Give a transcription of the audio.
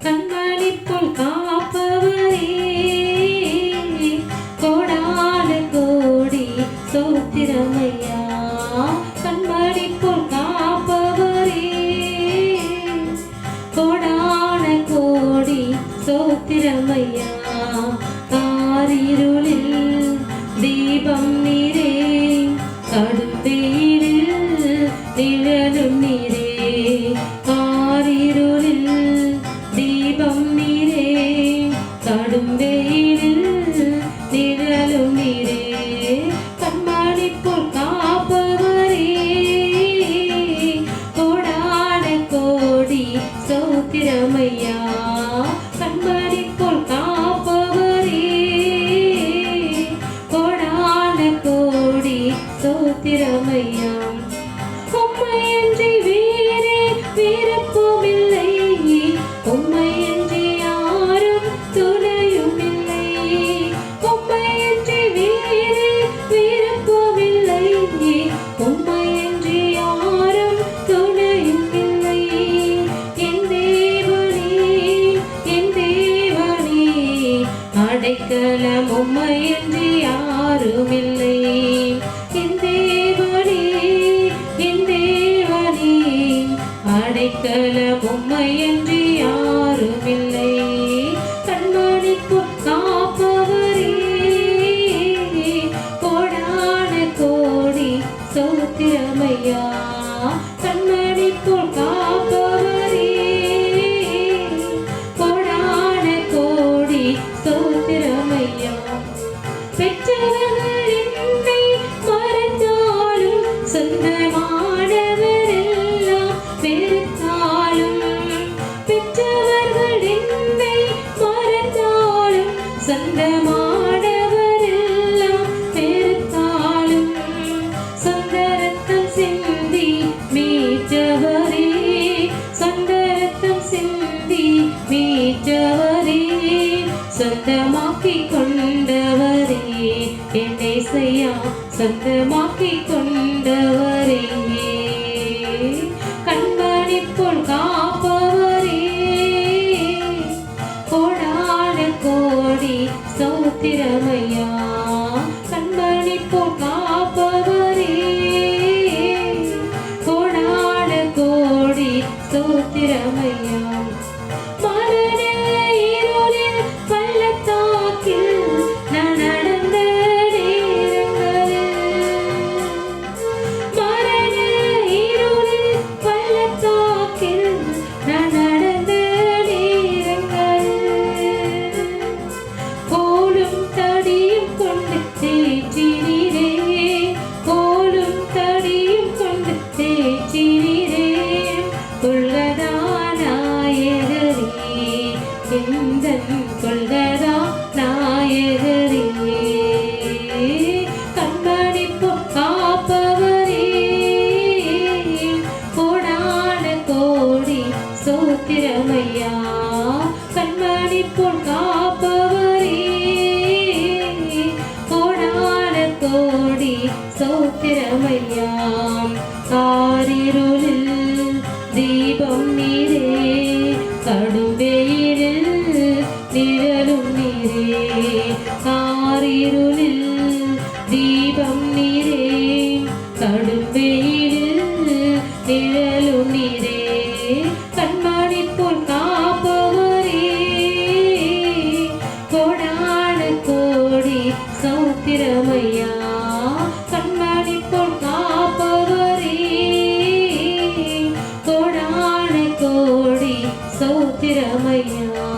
கண்மணி காப்பவரே. கோடான கோடி சோத்திரமையா. கண்மணி காப்பவரே. கோடான கோடி சோத்திரமையா. காரிருளில் தீபம் நீரே. கடும் ചാടുന്നേ உம்மையன்றி யாரும் இல்லை கண்மணிக்கு காப்பவரே. கோடான கோடி சௌத்திரமையா சொந்தமாக்கி கொண்டவரே என்னை செய்யா சொந்தமாக்கி கொண்டவரே கண்காணிப்போல் காப்பவரே கோடான கோடி சௌத்திரமையா கண்மணி காப்பவரே கோடான கோடி சௌத்திரமையா எந்தன் கொள்கதா நாயகரே கண்மணி காப்பவரே. கோடான கோடி சோத்திரமையா? கண்மணி காப்பவரே. கோடான கோடி காரிருளில் நிழலும் நீரே காரிருளில் தீபம் நீரே கடும் வெயிலில் நிழலும் நீரே கண்மணி போல் காப்பவரே. கோடான கோடி சௌத்திரமையா கண்மணி போல் காப்பவரே. கோடான கோடி சௌத்திரமையா